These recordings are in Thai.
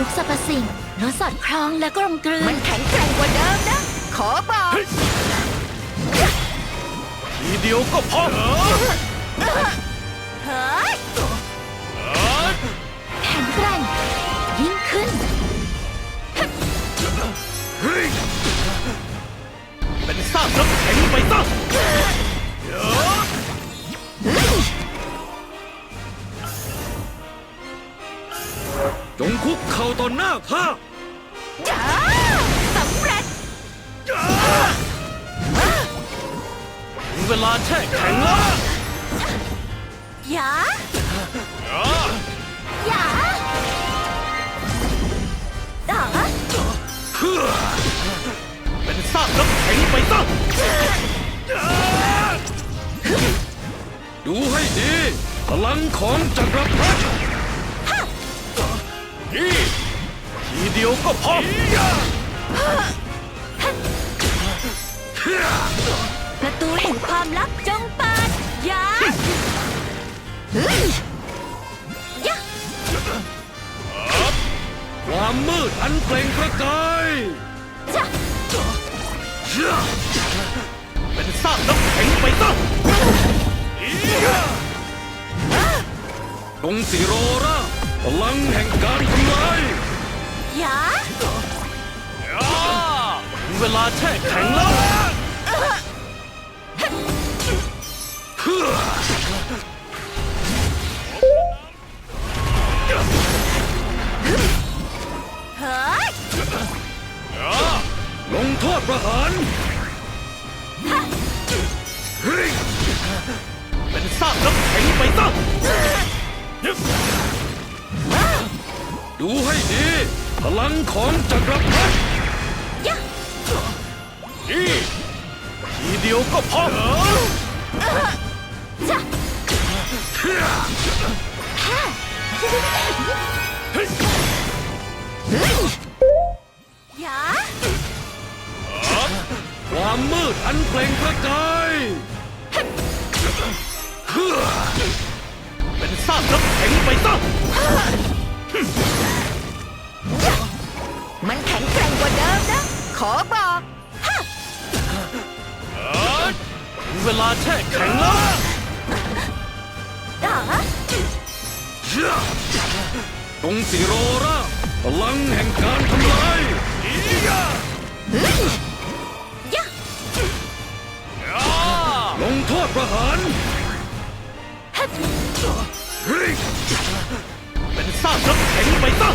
ทุกสรรพสิ่งล้วนสอดคล้องและกลมกลืมันนแข็งแกร่งกว่าเดิมนะ ขอบอก ทีเดียวก็พอ เฮ้ย ต่อหน้าข้าจ้าสำเร็จถึงเวลาแช่แข็งแล้วหยาอย่าต่อเป็นซากน้ำแข็งไปซะดูให้ดี พลังของจักรพรรดิ เดียวก็พอประตูแห่งความลับจงเปิดหยาเฮ้ยยะความมืดอันเปล่งประกายจ้ะเป็นซากน้ำแข็งไปซะตรงสิโรราพลังแห่งการทำลายหย ลาแช่แข็งแล้วเฮ้ยลงโทษประหารเฮ้ยเป็นซากน้ำแข็งไปซะดูให้ดี พลังของจักรพรรดิ ก็พอจ้ะยาความมืดอันเปล่งประกายเป็นซากน้ำแข็งไปซะมันแข็งแกร่งกว่าเดิมนะ ขอบอก ถึงเวลาแช่แข็งแล้วต่อตรงสิโรราพลังแห่งการทำลายยะลงโทษประหารเป็นซากน้ำแข็งไปซะ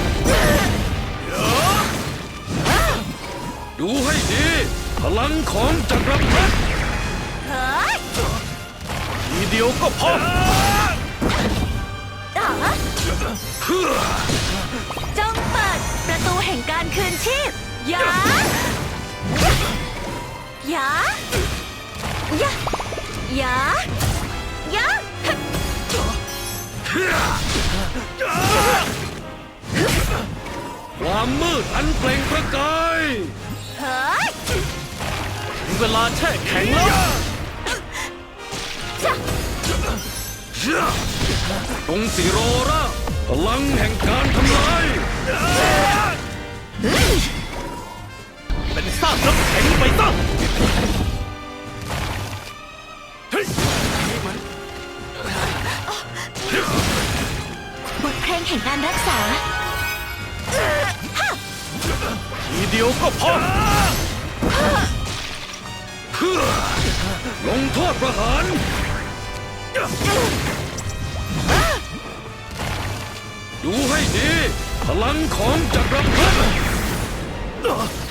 ดูให้ดี พลังของจักรพรรดิ ดียวก็พอต่อจงเปิดประตูแห่งการคืนชีพหยาหยาหยาหยาหยาความมืดอันเปล่งประกายเฮ้ยถึงเวลาแช่แข็งแล้ว ตรงสิโรราพลังแห่งการทำลาย เป็นซากน้ำแข็งไปซะเฮ้ยบทเพลงแห่งการรักษา ทีเดียวก็พอลงโทษประหาร ดูให้ดี พลังของจักรพรรดิ